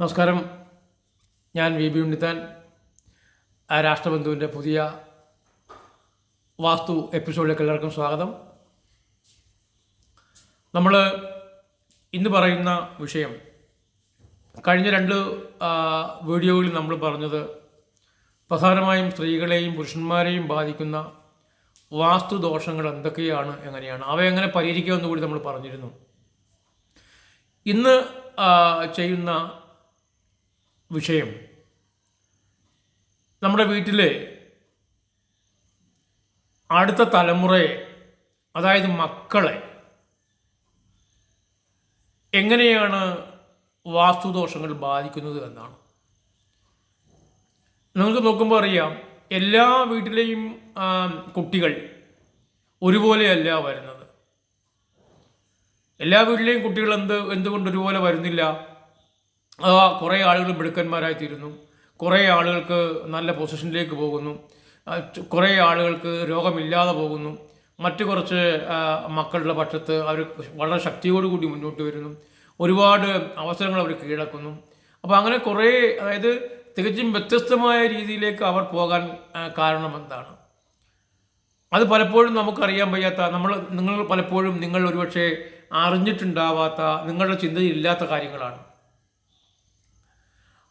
നമസ്കാരം. ഞാൻ V B Unnithan. രാഷ്ട്രബന്ധുവിന്റെ പുതിയ വാസ്തു എപ്പിസോഡിലേക്ക് എല്ലാവർക്കും സ്വാഗതം. നമ്മൾ ഇന്ന് പറയുന്ന വിഷയം കഴിഞ്ഞ രണ്ട് വീഡിയോയിൽ നമ്മൾ പറഞ്ഞത് പ്രധാനമായും സ്ത്രീകളെയും പുരുഷന്മാരെയും ബാധിക്കുന്ന വാസ്തു ദോഷങ്ങൾ എന്തൊക്കെയാണ് എങ്ങനെയാണ് അവ എങ്ങനെ എന്നുകൂടി കൂടി നമ്മൾ പറഞ്ഞിരുന്നു. ഇന്ന് ചെയ്യുന്ന വിഷയം. നമ്മുടെ വീട്ടിലെ അടുത്ത തലമുറയെ അതായത് മക്കളെ എങ്ങനെയാണ് വാസ്തുദോഷങ്ങൾ ബാധിക്കുന്നത് എന്നാണ്. നിങ്ങൾക്ക് നോക്കുമ്പോൾ അറിയാം എല്ലാ വീട്ടിലെയും കുട്ടികൾ ഒരുപോലെയല്ല വരുന്നത്. എല്ലാ വീട്ടിലെയും കുട്ടികൾ എന്ത് എന്തുകൊണ്ട് ഒരുപോലെ വരുന്നില്ല? കുറേ ആളുകൾ മിടുക്കന്മാരായി തീരുന്നു കുറേ ആളുകൾക്ക് നല്ല പൊസിഷനിലേക്ക് പോകുന്നു. കുറേ ആളുകൾക്ക് രോഗമില്ലാതെ പോകുന്നു. മറ്റു കുറച്ച് മക്കളുടെ പക്ഷത്ത് അവർ വളരെ ശക്തിയോടുകൂടി മുന്നോട്ട് വരുന്നു. ഒരുപാട് അവസരങ്ങൾ അവർ കീഴടക്കുന്നു. അപ്പോൾ അങ്ങനെ കുറേ അതായത് തികച്ചും വ്യത്യസ്തമായ രീതിയിലേക്ക് അവർ പോകാൻ കാരണം എന്താണ്? അത് പലപ്പോഴും നമുക്കറിയാൻ വയ്യാത്ത നമ്മൾ നിങ്ങൾ പലപ്പോഴും നിങ്ങൾ ഒരുപക്ഷെ അറിഞ്ഞിട്ടുണ്ടാവാത്ത നിങ്ങളുടെ ചിന്തയില്ലാത്ത കാര്യങ്ങളാണ്.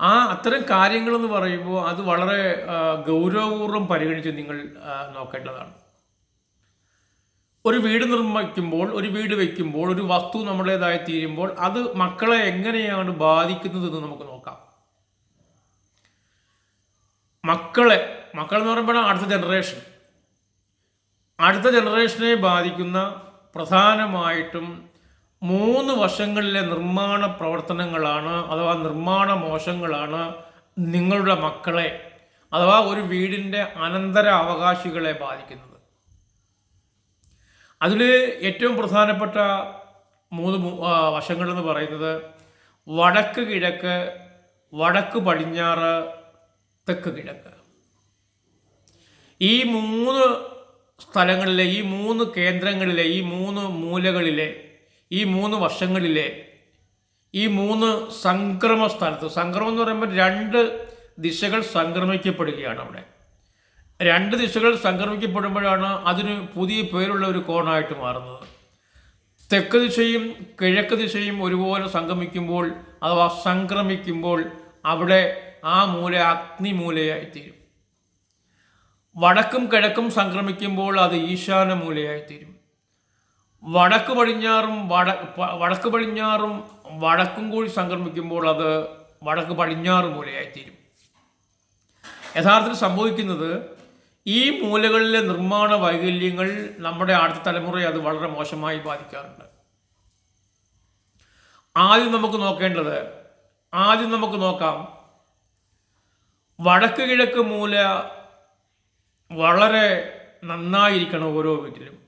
ആ അത്തരം കാര്യങ്ങളെന്ന് പറയുമ്പോൾ അത് വളരെ ഗൗരവപൂർവം പരിഗണിച്ച് നിങ്ങൾ നോക്കേണ്ടതാണ്. ഒരു വീട് നിർമ്മിക്കുമ്പോൾ ഒരു വീട് വയ്ക്കുമ്പോൾ ഒരു വസ്തു നമ്മുടേതായി തീരുമ്പോൾ അത് മക്കളെ എങ്ങനെയാണ് ബാധിക്കുന്നതെന്ന് നമുക്ക് നോക്കാം. മക്കളെ മക്കൾ എന്ന് പറയുമ്പോൾ അടുത്ത ജനറേഷൻ. അടുത്ത ജനറേഷനെ ബാധിക്കുന്ന പ്രധാനമായിട്ടും മൂന്ന് വശങ്ങളിലെ നിർമ്മാണ പ്രവർത്തനങ്ങളാണ് അഥവാ നിർമ്മാണ മോശങ്ങളാണ് നിങ്ങളുടെ മക്കളെ അഥവാ ഒരു വീടിന്റെ അനന്തര അവകാശികളെ ബാധിക്കുന്നത്. അതിൽ ഏറ്റവും പ്രധാനപ്പെട്ട മൂന്ന് വശങ്ങളെന്ന് പറയുന്നത് വടക്ക് കിഴക്ക് വടക്ക് പടിഞ്ഞാറ് തെക്ക് കിഴക്ക്. ഈ മൂന്ന് സ്ഥലങ്ങളിലെ ഈ മൂന്ന് കേന്ദ്രങ്ങളിലെ ഈ മൂന്ന് മൂലകളിലെ ഈ മൂന്ന് വർഷങ്ങളിലെ ഈ മൂന്ന് സംക്രമ സ്ഥലത്ത് സംക്രമം എന്ന് പറയുമ്പോൾ രണ്ട് ദിശകൾ സംക്രമിക്കപ്പെടുകയാണ് അവിടെ. രണ്ട് ദിശകൾ സംക്രമിക്കപ്പെടുമ്പോഴാണ് അതിന് പുതിയ പേരുള്ള ഒരു കോണായിട്ട് മാറുന്നത്. തെക്ക് ദിശയും കിഴക്ക് ദിശയും ഒരുപോലെ സംഗമിക്കുമ്പോൾ അഥവാ സംക്രമിക്കുമ്പോൾ അവിടെ ആ മൂല അഗ്നി അഗ്നിമൂലയായിത്തീരും. വടക്കും കിഴക്കും സംക്രമിക്കുമ്പോൾ അത് ഈശാന മൂലയായിത്തീരും. വടക്ക് പടിഞ്ഞാറും വട വടക്ക് പടിഞ്ഞാറും വടക്കും കൂടി സംക്രമിക്കുമ്പോൾ അത് വടക്ക് പടിഞ്ഞാറ് മൂലയായിത്തീരും. യഥാർത്ഥത്തിൽ സംഭവിക്കുന്നത് ഈ മൂലകളിലെ നിർമ്മാണ വൈകല്യങ്ങൾ നമ്മുടെ അടുത്ത തലമുറയെ അത് വളരെ മോശമായി ബാധിക്കാറുണ്ട്. ആദ്യം നമുക്ക് നോക്കേണ്ടത് ആദ്യം നമുക്ക് നോക്കാം വടക്ക് കിഴക്ക് മൂല വളരെ നന്നായിരിക്കണം ഓരോ വീട്ടിലും.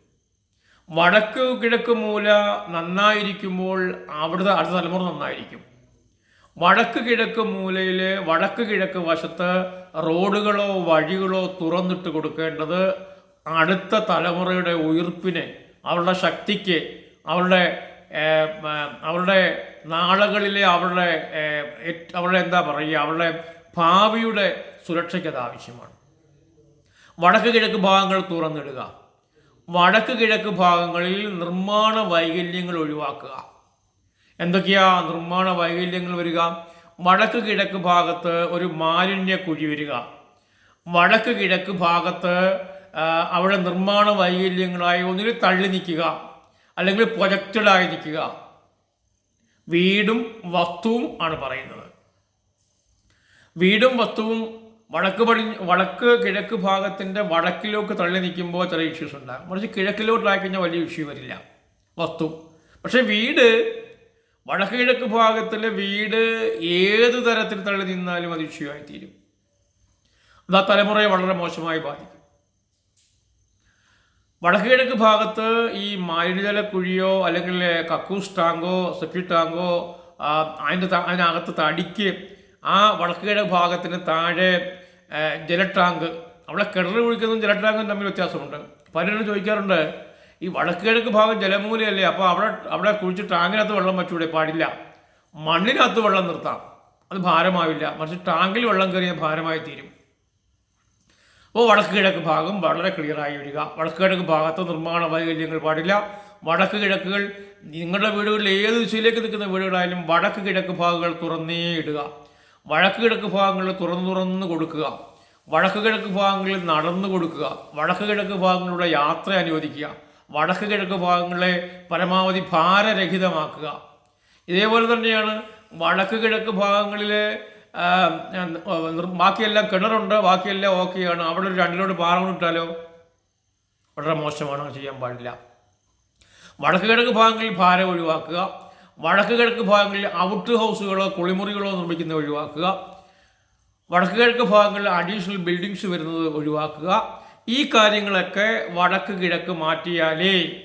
വടക്ക് കിഴക്ക് മൂല നന്നായിരിക്കുമ്പോൾ അവിടുത്തെ അടുത്ത തലമുറ നന്നായിരിക്കും. വടക്ക് കിഴക്ക് മൂലയിലെ വടക്ക് കിഴക്ക് വശത്ത് റോഡുകളോ വഴികളോ തുറന്നിട്ട് കൊടുക്കേണ്ടത് അടുത്ത തലമുറയുടെ ഉയിർപ്പിനെ അവരുടെ ശക്തിക്ക് അവരുടെ അവരുടെ നാളുകളിലെ അവരുടെ അവരുടെ എന്താ പറയുക അവരുടെ ഭാവിയുടെ സുരക്ഷയ്ക്ക് അത് ആവശ്യമാണ്. വടക്ക് കിഴക്ക് ഭാഗങ്ങൾ തുറന്നിടുക. വടക്ക് കിഴക്ക് ഭാഗങ്ങളിൽ നിർമ്മാണ വൈകല്യങ്ങൾ ഒഴിവാക്കുക. എന്തൊക്കെയാ നിർമ്മാണ വൈകല്യങ്ങൾ വരിക? വടക്ക് കിഴക്ക് ഭാഗത്ത് ഒരു മാലിന്യ കുഴി വരിക. വടക്ക് കിഴക്ക് ഭാഗത്ത് അവിടെ നിർമ്മാണ വൈകല്യങ്ങളായി ഒന്നിൽ തള്ളി നിൽക്കുക അല്ലെങ്കിൽ പ്രൊജക്റ്റഡായി നിൽക്കുക. വീടും വസ്തുവും ആണ് പറയുന്നത്. വീടും വസ്തുവും വടക്ക് പടി വടക്ക് കിഴക്ക് ഭാഗത്തിന്റെ വടക്കിലേക്ക് തള്ളി നിൽക്കുമ്പോൾ ചെറിയ ഇഷ്യൂസ് ഉണ്ടാകും മറിച്ച് കിഴക്കിലോട്ടായി കഴിഞ്ഞാൽ വലിയ ഇഷ്യൂ വരില്ല. വസ്തു. പക്ഷേ വീട് വടക്ക് കിഴക്ക് ഭാഗത്തിലെ വീട് ഏത് തരത്തിൽ തള്ളി നിന്നാലും അത് ഇഷ്യൂ ആയി തീരും അത് ആ തലമുറയെ വളരെ മോശമായി ബാധിക്കും. വടക്ക് കിഴക്ക് ഭാഗത്ത് ഈ മാലിന്യജല കുഴിയോ അല്ലെങ്കിൽ കക്കൂസ് ടാങ്കോ സെപ്റ്റി ടാങ്കോ അതിന്റെ അതിനകത്ത് തടിക്ക് ആ വടക്ക് കിഴക്ക് ഭാഗത്തിന് താഴെ ജലടാങ്ക്. അവിടെ കിണർ കുഴിക്കുന്നതും ജലടാങ്കും തമ്മിൽ വ്യത്യാസമുണ്ട്. പലരും ചോദിക്കാറുണ്ട് ഈ വടക്ക് കിഴക്ക് ഭാഗം ജലമൂലയല്ലേ? അപ്പോൾ അവിടെ അവിടെ കുഴിച്ച് ടാങ്കിനകത്ത് വെള്ളം വച്ചൂടെ? പാടില്ല. മണ്ണിനകത്ത് വെള്ളം നിർത്താം. അത് ഭാരമാവില്ല. മറിച്ച് ടാങ്കിൽ വെള്ളം കയറിയ ഭാരമായി തീരും. അപ്പോൾ വടക്ക് കിഴക്ക് ഭാഗം വളരെ ക്ലിയറായി വരിക വടക്ക് കിഴക്ക് ഭാഗത്ത് നിർമ്മാണ വൈകല്യങ്ങൾ പാടില്ല. വടക്ക് കിഴക്കുകൾ നിങ്ങളുടെ വീടുകളിൽ ഏത് ദിശയിലേക്ക് നിൽക്കുന്ന വീടുകളായാലും വടക്ക് കിഴക്ക് ഭാഗങ്ങൾ തുറന്നേ ഇടുക. വടക്ക് കിഴക്ക് ഭാഗങ്ങളിൽ തുറന്നു തുറന്ന് കൊടുക്കുക. വടക്ക് കിഴക്ക് ഭാഗങ്ങളിൽ നടന്നു കൊടുക്കുക. വടക്ക് കിഴക്ക് ഭാഗങ്ങളുടെ യാത്ര അനുവദിക്കുക. വടക്ക് കിഴക്ക് ഭാഗങ്ങളെ പരമാവധി ഭാരരഹിതമാക്കുക. ഇതേപോലെ തന്നെയാണ് വടക്ക് കിഴക്ക് ആ, ബാക്കിയെല്ലാം കിണറുണ്ട് ബാക്കിയെല്ലാം ഓക്കെയാണ്. അവിടെ ഒരു രണ്ടിലോട് പാറ കൊണ്ടിട്ടാലോ വളരെ മോശമാണ് ചെയ്യാൻ പാടില്ല. വടക്ക് കിഴക്ക് ഭാഗങ്ങളിൽ ഭാരം ഒഴിവാക്കുക. വടക്ക് കിഴക്ക് ഭാഗങ്ങളിൽ ഔട്ട് ഹൗസുകളോ കുളിമുറികളോ നിർമ്മിക്കുന്നത് ഒഴിവാക്കുക. വടക്ക് കിഴക്ക് ഭാഗങ്ങളിൽ അഡീഷണൽ ബിൽഡിങ്സ് വരുന്നത് ഒഴിവാക്കുക. ഈ കാര്യങ്ങളൊക്കെ വടക്ക് കിഴക്ക് മാറ്റിയാലേ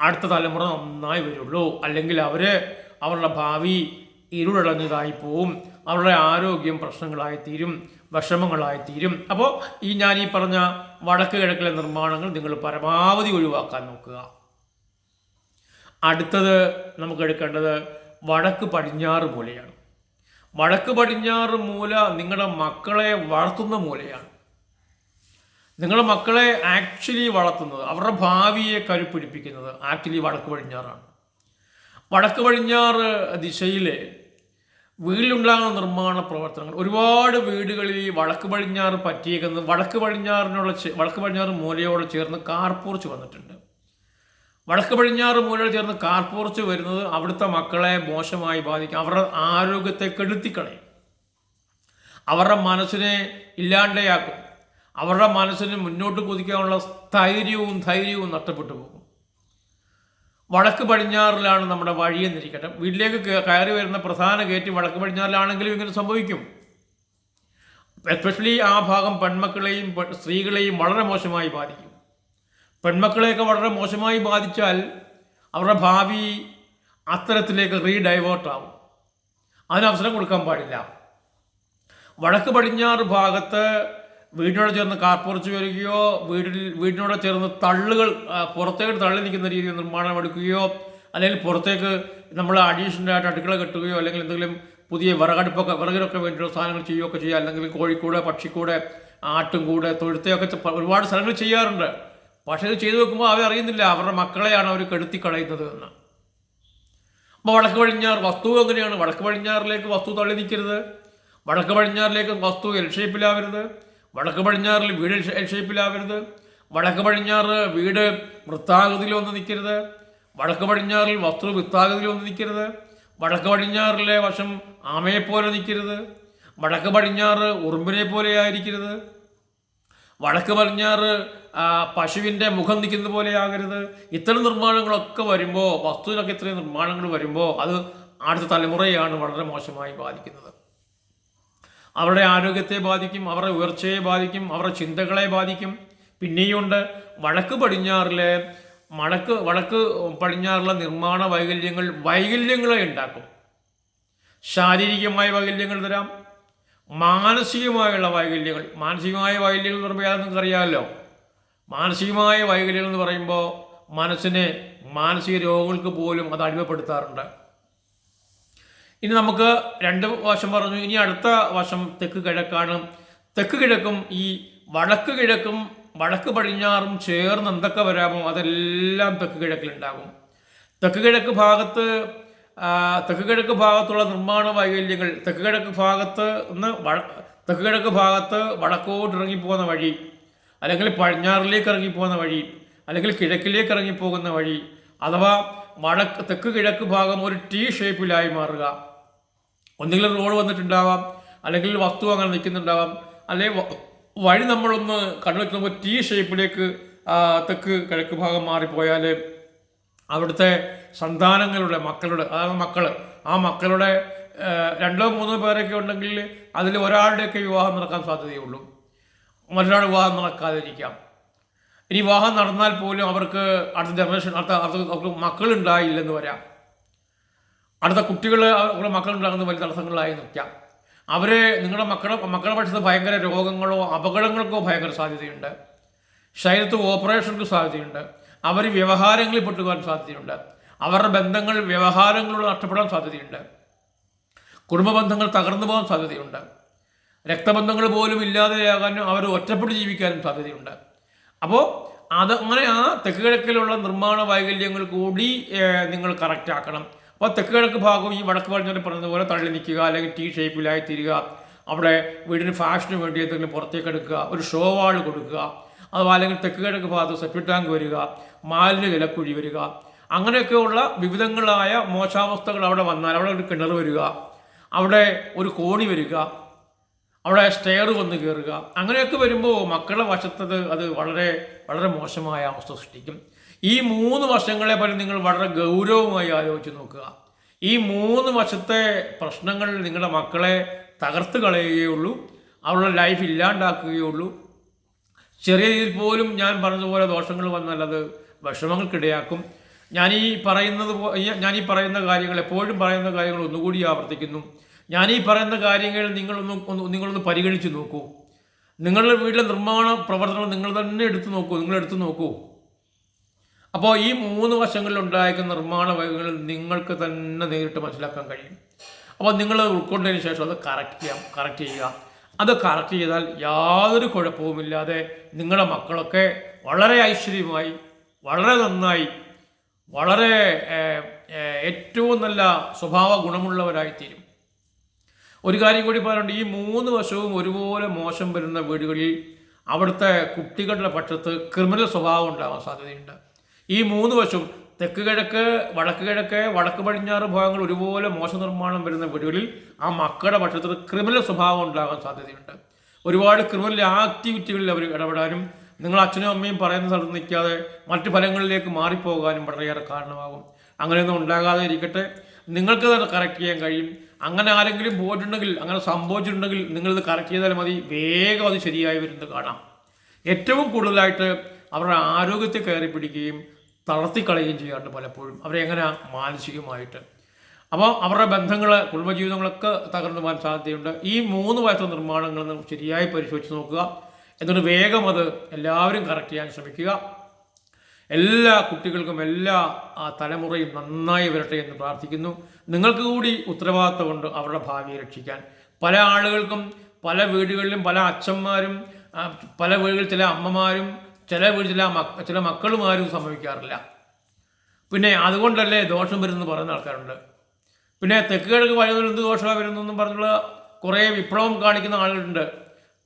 അടുത്ത തലമുറ നന്നായി വരുള്ളൂ. അല്ലെങ്കിൽ അവർ അവരുടെ ഭാവി ഇരുളടഞ്ഞതായി പോവും. അവരുടെ ആരോഗ്യം പ്രശ്നങ്ങളായി തീരും വിഷമങ്ങളായി തീരും അപ്പോൾ ഈ ഞാൻ ഈ പറഞ്ഞ വടക്ക് കിഴക്കിലെ നിർമ്മാണങ്ങൾ നിങ്ങൾ പരമാവധി ഒഴിവാക്കാൻ നോക്കുക. അടുത്തത് നമുക്ക് എടുക്കേണ്ടത് വടക്ക് പടിഞ്ഞാറ് മൂലയാണ്. വടക്ക് പടിഞ്ഞാറ് മൂല നിങ്ങളുടെ മക്കളെ വളർത്തുന്ന മൂലയാണ്. നിങ്ങളുടെ മക്കളെ ആക്ച്വലി വളർത്തുന്നത് അവരുടെ ഭാവിയെ കരുപ്പിടിപ്പിക്കുന്നത് ആക്ച്വലി വടക്ക് പടിഞ്ഞാറാണ്. വടക്ക് പടിഞ്ഞാറ് ദിശയിലെ വീട്ടിലുണ്ടാകുന്ന നിർമ്മാണ പ്രവർത്തനങ്ങൾ ഒരുപാട് വീടുകളിൽ ഈ വടക്ക് പടിഞ്ഞാറ് പറ്റിയേക്കുന്നത് വടക്ക് പടിഞ്ഞാറിനോട് വടക്ക് പടിഞ്ഞാറ് മൂലയോട് ചേർന്ന് കാർപോർച്ച് വന്നിട്ടുണ്ട് വടക്ക് പടിഞ്ഞാറ് മൂലം ചേർന്ന് കാർപോർച്ച് വരുന്നത് അവിടുത്തെ മക്കളെ മോശമായി ബാധിക്കും. അവരുടെ ആരോഗ്യത്തെ കെടുത്തിക്കളയും. അവരുടെ മനസ്സിനെ ഇല്ലാണ്ടയാക്കും അവരുടെ മനസ്സിന് മുന്നോട്ട് കുതിക്കാനുള്ള സ്ഥൈര്യവും ധൈര്യവും നഷ്ടപ്പെട്ടു പോകും. വടക്ക് പടിഞ്ഞാറിലാണ് നമ്മുടെ വഴിയെന്നിരിക്കട്ടെ വീട്ടിലേക്ക് കയറി വരുന്ന പ്രധാന ഗേറ്റ് വടക്ക് പടിഞ്ഞാറിലാണെങ്കിലും ഇങ്ങനെ സംഭവിക്കും. എസ്പെഷ്യലി ആ ഭാഗം പെൺമക്കളെയും സ്ത്രീകളെയും വളരെ മോശമായി ബാധിക്കും. പെൺമക്കളെയൊക്കെ വളരെ മോശമായി ബാധിച്ചാൽ അവരുടെ ഭാവി അത്തരത്തിലേക്ക് റീഡൈവേർട്ട് ആവും അതിനവസരം കൊടുക്കാൻ പാടില്ല. വടക്ക് പടിഞ്ഞാറ് ഭാഗത്ത് വീടിനോട് ചേർന്ന് കാർപ്പുറച്ച് വരികയോ വീടിൽ വീടിനോട് ചേർന്ന് തള്ളുകൾ പുറത്തേക്ക് തള്ളി നിൽക്കുന്ന രീതിയിൽ നിർമ്മാണം എടുക്കുകയോ അല്ലെങ്കിൽ പുറത്തേക്ക് നമ്മൾ അഡീഷണൽ ആയിട്ട് അടുക്കള കെട്ടുകയോ അല്ലെങ്കിൽ എന്തെങ്കിലും പുതിയ വിറകടുപ്പൊക്കെ വിറകിനൊക്കെ വേണ്ടിയുള്ള സാധനങ്ങൾ ചെയ്യുകയൊക്കെ ചെയ്യുക അല്ലെങ്കിൽ കോഴിക്കൂട് പക്ഷിക്കൂട് ആട്ടും കൂട് തൊഴുത്തെയൊക്കെ ഒരുപാട് സ്ഥലങ്ങൾ ചെയ്യാറുണ്ട്. പക്ഷേ ഇത് ചെയ്തു വെക്കുമ്പോൾ അവർ അറിയുന്നില്ല അവരുടെ മക്കളെയാണ് അവർ കെടുത്തി കളയുന്നത് എന്ന്. അപ്പോൾ വടക്ക് പടിഞ്ഞാറ് വസ്തു എങ്ങനെയാണ്? വടക്ക് പടിഞ്ഞാറിലേക്ക് വസ്തു തള്ളി നിൽക്കരുത്. വടക്ക് പടിഞ്ഞാറിലേക്ക് വസ്തു എൽ ഷേപ്പിലാവരുത് വടക്ക് പടിഞ്ഞാറിൽ വീട് എൽ ഷേപ്പിലാവരുത് വടക്ക് പടിഞ്ഞാറ് വീട് വൃത്താകൃതിയിലൊന്നും നിൽക്കരുത്. വടക്ക് പടിഞ്ഞാറിൽ വസ്തു വൃത്താകൃതിയിലൊന്നും നിൽക്കരുത്. വടക്ക് പടിഞ്ഞാറിലെ വശം ആമയെപ്പോലെ നിൽക്കരുത്. വടക്ക് പടിഞ്ഞാറ് ഉറുമ്പിനെ പോലെ ആയിരിക്കരുത്. വടക്ക് പടിഞ്ഞാറ് പശുവിന്റെ മുഖം നിൽക്കുന്നത് പോലെയാകരുത് ഇത്തരം നിർമ്മാണങ്ങളൊക്കെ വരുമ്പോൾ വസ്തുവിനൊക്കെ ഇത്രയും നിർമ്മാണങ്ങൾ വരുമ്പോൾ അത് അടുത്ത തലമുറയാണ് വളരെ മോശമായി ബാധിക്കുന്നത്. അവരുടെ ആരോഗ്യത്തെ ബാധിക്കും അവരുടെ ഉയർച്ചയെ ബാധിക്കും അവരുടെ ചിന്തകളെ ബാധിക്കും. പിന്നെയുണ്ട് വടക്ക് പടിഞ്ഞാറിലെ വടക്ക് വടക്ക് പടിഞ്ഞാറുള്ള നിർമ്മാണ വൈകല്യങ്ങൾ വൈകല്യങ്ങളെ ഉണ്ടാക്കും. ശാരീരികമായ വൈകല്യങ്ങൾ തരാം. മാനസികമായുള്ള വൈകല്യങ്ങൾ മാനസികമായ വൈകല്യങ്ങൾ എന്ന് പറയുമ്പോൾ നിങ്ങൾക്ക് അറിയാമല്ലോ മാനസികമായ വൈകല്യങ്ങൾ എന്ന് പറയുമ്പോൾ മനസ്സിനെ മാനസിക രോഗങ്ങൾക്ക് പോലും അത് അടിമപ്പെടുത്താറുണ്ട്. ഇനി നമുക്ക് രണ്ട് വശം പറഞ്ഞു. ഇനി അടുത്ത വശം തെക്ക് കിഴക്കാണ്. തെക്ക് കിഴക്കും ഈ വടക്ക് കിഴക്കും വടക്ക് പടിഞ്ഞാറും ചേർന്ന് എന്തൊക്കെ വരാമോ അതെല്ലാം തെക്ക് കിഴക്കിലുണ്ടാകും. തെക്ക് കിഴക്ക് ഭാഗത്ത് തെക്ക് കിഴക്ക് ഭാഗത്തുള്ള നിർമ്മാണ വൈകല്യങ്ങൾ തെക്ക് കിഴക്ക് ഭാഗത്ത് നിന്ന് വ തെക്ക് കിഴക്ക് ഭാഗത്ത് വടക്കോട്ട് ഇറങ്ങിപ്പോകുന്ന വഴി അല്ലെങ്കിൽ പടിഞ്ഞാറിലേക്ക് ഇറങ്ങിപ്പോകുന്ന വഴി അല്ലെങ്കിൽ കിഴക്കിലേക്ക് ഇറങ്ങിപ്പോകുന്ന വഴി അഥവാ വടക്ക് തെക്ക് കിഴക്ക് ഭാഗം ഒരു ടി ഷേപ്പിലായി മാറുക. ഒന്നുകിൽ റോഡ് വന്നിട്ടുണ്ടാവാം അല്ലെങ്കിൽ വസ്തു അങ്ങനെ നിൽക്കുന്നുണ്ടാവാം അല്ലെങ്കിൽ വഴി നമ്മളൊന്ന് കണ്ടു വെക്കുമ്പോൾ ടി ഷേപ്പിലേക്ക് തെക്ക് കിഴക്ക് ഭാഗം മാറിപ്പോയാൽ അവിടുത്തെ സന്താനങ്ങളുടെ മക്കളുടെ അതായത് മക്കൾ ആ മക്കളുടെ രണ്ടോ മൂന്നോ പേരൊക്കെ ഉണ്ടെങ്കിൽ അതിൽ ഒരാളുടെയൊക്കെ വിവാഹം നടക്കാൻ സാധ്യതയുള്ളൂ. മറ്റൊരാൾ വിവാഹം നടക്കാതിരിക്കാം. ഇനി വിവാഹം നടന്നാൽ പോലും അവർക്ക് അടുത്ത ജനറേഷൻ അടുത്ത അവർക്ക് മക്കളുണ്ടായില്ലെന്ന് വരാം അടുത്ത കുട്ടികൾ അവരുടെ മക്കളുണ്ടാകുന്ന വലിയ തടസ്സങ്ങളായി നിൽക്കാം. അവർ നിങ്ങളുടെ മക്കളെ മക്കളെ പക്ഷത്ത് ഭയങ്കര രോഗങ്ങളോ അപകടങ്ങൾക്കോ ഭയങ്കര സാധ്യതയുണ്ട്. ശരീരത്ത് ഓപ്പറേഷനുകൾക്ക് സാധ്യതയുണ്ട്. അവർ വ്യവഹാരങ്ങളിൽ പെട്ടുപോകാൻ സാധ്യതയുണ്ട്. അവരുടെ ബന്ധങ്ങൾ വ്യവഹാരങ്ങളിലൂടെ നഷ്ടപ്പെടാൻ സാധ്യതയുണ്ട്. കുടുംബ ബന്ധങ്ങൾ തകർന്നു പോകാൻ സാധ്യതയുണ്ട്. രക്തബന്ധങ്ങൾ പോലും ഇല്ലാതെയാകാനും അവർ ഒറ്റപ്പെട്ട് ജീവിക്കാനും സാധ്യതയുണ്ട്. അപ്പോൾ അത് അങ്ങനെ ആ തെക്ക് കിഴക്കിലുള്ള നിർമ്മാണ വൈകല്യങ്ങൾ കൂടി നിങ്ങൾ കറക്റ്റ് ആക്കണം. അപ്പോൾ തെക്ക് കിഴക്ക് ഭാഗം ഈ വടക്ക് പറഞ്ഞ പറഞ്ഞതുപോലെ തള്ളി നിൽക്കുക അല്ലെങ്കിൽ ടീ ഷേപ്പിലായി തീരുക അവിടെ വീടിന് ഫാഷന് വേണ്ടി എന്തെങ്കിലും പുറത്തേക്ക് എടുക്കുക ഒരു ഷോ വാൾ കൊടുക്കുക അഥവാ അല്ലെങ്കിൽ തെക്ക് കിഴക്ക് ഭാഗത്ത് സെപ്റ്റ് ടാങ്ക് വരിക മാലിന്യ വിലക്കുഴി വരിക അങ്ങനെയൊക്കെയുള്ള വിവിധങ്ങളായ മോശാവസ്ഥകൾ അവിടെ വന്നാൽ അവിടെ ഒരു കിണർ വരിക അവിടെ ഒരു കോണി വരിക അവിടെ സ്റ്റെയർ വന്ന് കയറുക അങ്ങനെയൊക്കെ വരുമ്പോൾ മക്കളുടെ വശത്തത് അത് വളരെ വളരെ മോശമായ അവസ്ഥ സൃഷ്ടിക്കും. ഈ മൂന്ന് വർഷങ്ങളെ പറ്റി നിങ്ങൾ വളരെ ഗൗരവമായി ആലോചിച്ച് നോക്കുക. ഈ മൂന്ന് വശത്തെ പ്രശ്നങ്ങൾ നിങ്ങളുടെ മക്കളെ തകർത്ത് കളയുകയുള്ളൂ അവരുടെ ലൈഫ് ഇല്ലാണ്ടാക്കുകയുള്ളൂ ചെറിയ രീതിയിൽ പോലും ഞാൻ പറഞ്ഞതുപോലെ ദോഷങ്ങൾ വന്നാൽ അത് വിഷമങ്ങൾക്കിടയാക്കും. ഞാൻ ഈ പറയുന്നത് ഞാൻ ഈ പറയുന്ന കാര്യങ്ങൾ എപ്പോഴും പറയുന്ന കാര്യങ്ങൾ ഒന്നുകൂടി ആവർത്തിക്കുന്നു. ഞാൻ ഈ പറയുന്ന കാര്യങ്ങൾ നിങ്ങളൊന്ന് ഒന്ന് നിങ്ങളൊന്ന് പരിഗണിച്ച് നോക്കൂ. നിങ്ങളുടെ വീട്ടിലെ നിർമ്മാണ പ്രവർത്തനം നിങ്ങൾ തന്നെ എടുത്തു നോക്കൂ നിങ്ങൾ എടുത്തു നോക്കൂ. അപ്പോൾ ഈ മൂന്ന് വശങ്ങളിൽ ഉണ്ടായിരിക്കുന്ന നിർമ്മാണ വൈകങ്ങൾ നിങ്ങൾക്ക് തന്നെ നേരിട്ട് മനസ്സിലാക്കാൻ കഴിയും. അപ്പോൾ നിങ്ങൾ ഉൾക്കൊണ്ടതിന് ശേഷം അത് കറക്റ്റ് ചെയ്യാം കറക്റ്റ് ചെയ്യുക. അത് കറക്റ്റ് ചെയ്താൽ യാതൊരു കുഴപ്പവുമില്ലാതെ നിങ്ങളുടെ മക്കളൊക്കെ വളരെ ഐശ്വര്യമായി വളരെ നന്നായി വളരെ ഏറ്റവും നല്ല സ്വഭാവ ഗുണമുള്ളവരായി തീരും ഒരു കാര്യം കൂടി പറയാനുണ്ട്. ഈ മൂന്ന് വശവും ഒരുപോലെ മോശം വരുന്ന വീടുകളിൽ അവിടുത്തെ കുട്ടികളുടെ പക്ഷത്ത് ക്രിമിനൽ സ്വഭാവം ഉണ്ടാവാൻ സാധ്യതയുണ്ട്. ഈ മൂന്ന് വശവും തെക്ക് കിഴക്ക് വടക്ക് കിഴക്ക് വടക്ക് പടിഞ്ഞാറ് ഭാഗങ്ങൾ ഒരുപോലെ മോശം നിർമ്മാണം വരുന്ന വീടുകളിൽ ആ മക്കളുടെ പക്ഷത്ത് ക്രിമിനൽ സ്വഭാവം ഉണ്ടാകാൻ സാധ്യതയുണ്ട്. ഒരുപാട് ക്രിമിനൽ ആക്ടിവിറ്റികളിൽ അവർ ഇടപെടാനും നിങ്ങൾ അച്ഛനും അമ്മയും പറയുന്ന സ്ഥലത്ത് നിൽക്കാതെ മറ്റു ഫലങ്ങളിലേക്ക് മാറിപ്പോകാനും വളരെയേറെ കാരണമാകും. അങ്ങനെയൊന്നും ഉണ്ടാകാതെ ഇരിക്കട്ടെ. നിങ്ങൾക്ക് തന്നെ കറക്റ്റ് ചെയ്യാൻ കഴിയും. അങ്ങനെ ആരെങ്കിലും പോയിട്ടുണ്ടെങ്കിൽ അങ്ങനെ സംഭവിച്ചിട്ടുണ്ടെങ്കിൽ നിങ്ങളിത് കറക്റ്റ് ചെയ്താൽ മതി. വേഗം അത് ശരിയായി വരുന്നത് കാണാം. ഏറ്റവും കൂടുതലായിട്ട് അവരുടെ ആരോഗ്യത്തെ കയറി പിടിക്കുകയും തളർത്തിക്കളയുകയും ചെയ്യാറുണ്ട് പലപ്പോഴും. അവരെ എങ്ങനെ മാനസികമായിട്ട്. അപ്പോൾ അവരുടെ ബന്ധങ്ങൾ കുടുംബജീവിതങ്ങളൊക്കെ തകർന്നു പോകാൻ സാധ്യതയുണ്ട്. ഈ മൂന്ന് വയസ്സ് നിർമ്മാണങ്ങൾ ശരിയായി പരിശോധിച്ച് നോക്കുക. എന്നിട്ട് വേഗം അത് എല്ലാവരും കറക്റ്റ് ചെയ്യാൻ ശ്രമിക്കുക. എല്ലാ കുട്ടികൾക്കും എല്ലാ ആ, തലമുറയും നന്നായി വരട്ടെ എന്ന് പ്രാർത്ഥിക്കുന്നു. നിങ്ങൾക്ക് കൂടി ഉത്തരവാദിത്തമുണ്ട് അവരുടെ ഭാവിയെ രക്ഷിക്കാൻ. പല ആളുകൾക്കും പല വീടുകളിലും പല അച്ഛന്മാരും പല വീടുകളിൽ ചില അമ്മമാരും ചില വീട് ചില മക്ക ചില മക്കളുമാരും സംഭവിക്കാറില്ല. പിന്നെ അതുകൊണ്ടല്ലേ ദോഷം വരുന്നെന്ന് പറയുന്ന ആൾക്കാരുണ്ട്. പിന്നെ തെക്ക് കിഴക്ക് ദോഷം എന്ത് ദോഷമാണ് വരുന്നെന്നും പറഞ്ഞുള്ള കുറേ വിപ്ലവം കാണിക്കുന്ന ആളുകളുണ്ട്.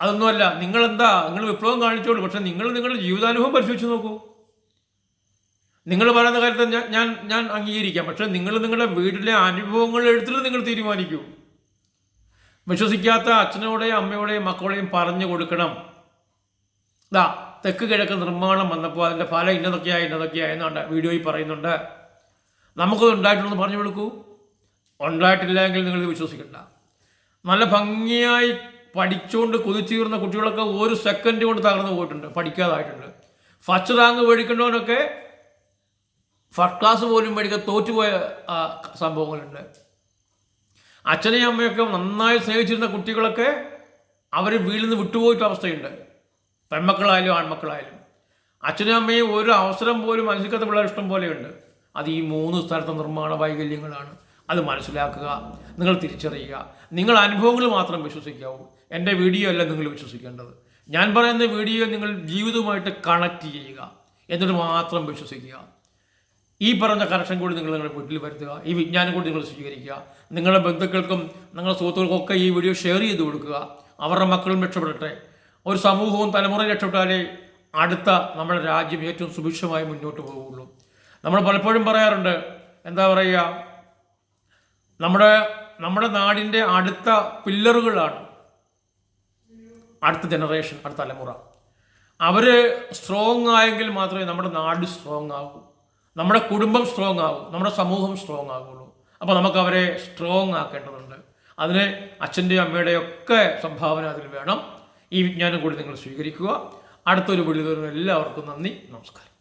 അതൊന്നുമല്ല നിങ്ങളെന്താ നിങ്ങൾ വിപ്ലവം കാണിച്ചോളൂ പക്ഷെ നിങ്ങൾ നിങ്ങളുടെ ജീവിതാനുഭവം പരിശോധിച്ച് നോക്കൂ. നിങ്ങൾ പറയുന്ന കാര്യത്തെ ഞാൻ ഞാൻ അംഗീകരിക്കാം. പക്ഷെ നിങ്ങൾ നിങ്ങളുടെ വീട്ടിലെ അനുഭവങ്ങൾ എടുത്തിട്ട് നിങ്ങൾ തീരുമാനിക്കൂ. വിശ്വസിക്കാത്ത അച്ഛനോടെയും അമ്മയോടെയും മക്കളോടെയും പറഞ്ഞു കൊടുക്കണം. ഇതാ തെക്ക് കിഴക്ക് നിർമ്മാണം വന്നപ്പോൾ അതിന്റെ ഫലം ഇന്നതൊക്കെയാണ് ഇന്നതൊക്കെയാണ് എന്നുണ്ട് വീഡിയോയിൽ പറയുന്നുണ്ട്. നമുക്കത് ഉണ്ടായിട്ടുണ്ടെന്ന് പറഞ്ഞു കൊടുക്കൂ. ഉണ്ടായിട്ടില്ലെങ്കിൽ നിങ്ങൾ വിശ്വസിക്കണ്ട. നല്ല ഭംഗിയായി പഠിച്ചുകൊണ്ട് കുതിച്ചീർന്ന കുട്ടികളൊക്കെ ഒരു സെക്കൻഡ് കൊണ്ട് തകർന്നു പോയിട്ടുണ്ട്. പഠിക്കാതായിട്ടുണ്ട്. ഫസ്റ്റ് റാങ്ക് മേടിക്കേണ്ടവനൊക്കെ ഫസ്റ്റ് ക്ലാസ് പോലും മേടിക്കാൻ തോറ്റുപോയ സംഭവങ്ങളുണ്ട്. അച്ഛനെയും അമ്മയൊക്കെ നന്നായി സ്നേഹിച്ചിരുന്ന കുട്ടികളൊക്കെ അവർ വീട്ടിൽ നിന്ന് വിട്ടുപോയിട്ട് അവസ്ഥയുണ്ട്. പെൺമക്കളായാലും ആൺമക്കളായാലും. അച്ഛനും അമ്മയും ഒരു അവസരം പോലും മനസ്സിലാക്കാത്ത പിള്ളേർ ഇഷ്ടം പോലെയുണ്ട്. അത് ഈ മൂന്ന് സ്ഥലത്തെ നിർമ്മാണ വൈകല്യങ്ങളാണ്. അത് മനസ്സിലാക്കുക നിങ്ങൾ തിരിച്ചറിയുക. നിങ്ങൾ അനുഭവങ്ങൾ മാത്രം വിശ്വസിക്കാവൂ. എന്റെ വീഡിയോ അല്ല നിങ്ങൾ വിശ്വസിക്കേണ്ടത്. ഞാൻ പറയുന്ന വീഡിയോ നിങ്ങൾ ജീവിതവുമായിട്ട് കണക്ട് ചെയ്യുക. എന്നിട്ട് മാത്രം വിശ്വസിക്കുക. ഈ പറഞ്ഞ കണക്ഷൻ കൂടി നിങ്ങൾ നിങ്ങളുടെ വീട്ടിൽ വരുത്തുക ഈ വിജ്ഞാനം കൂടി നിങ്ങൾ സ്വീകരിക്കുക നിങ്ങളുടെ ബന്ധുക്കൾക്കും നിങ്ങളുടെ സുഹൃത്തുക്കൾക്കൊക്കെ ഈ വീഡിയോ ഷെയർ ചെയ്ത് കൊടുക്കുക അവരുടെ മക്കളും രക്ഷപ്പെടട്ടെ. ഒരു സമൂഹവും തലമുറയും രക്ഷപ്പെട്ടാലേ അടുത്ത നമ്മുടെ രാജ്യം ഏറ്റവും സുഭിക്ഷമായി മുന്നോട്ട് പോവുകയുള്ളൂ. നമ്മൾ പലപ്പോഴും പറയാറുണ്ട് എന്താ പറയുക നമ്മുടെ നമ്മുടെ നാടിന്റെ അടുത്ത പില്ലറുകളാണ് അടുത്ത ജനറേഷൻ അടുത്ത തലമുറ. അവർ സ്ട്രോങ് ആയെങ്കിൽ മാത്രമേ നമ്മുടെ നാട് സ്ട്രോങ് ആകൂ നമ്മുടെ കുടുംബം സ്ട്രോങ് ആകും നമ്മുടെ സമൂഹം സ്ട്രോങ് ആകുള്ളൂ. അപ്പോൾ നമുക്ക് അവരെ സ്ട്രോങ് ആക്കേണ്ടതുണ്ട്. അതിന് അച്ഛന്റെയും അമ്മയുടെയും ഒക്കെ സംഭാവന അതിൽ വേണം. ഈ വിജ്ഞാനം കൂടി നിങ്ങൾ സ്വീകരിക്കുക. അടുത്തൊരു വിളി എല്ലാവർക്കും നന്ദി നമസ്കാരം.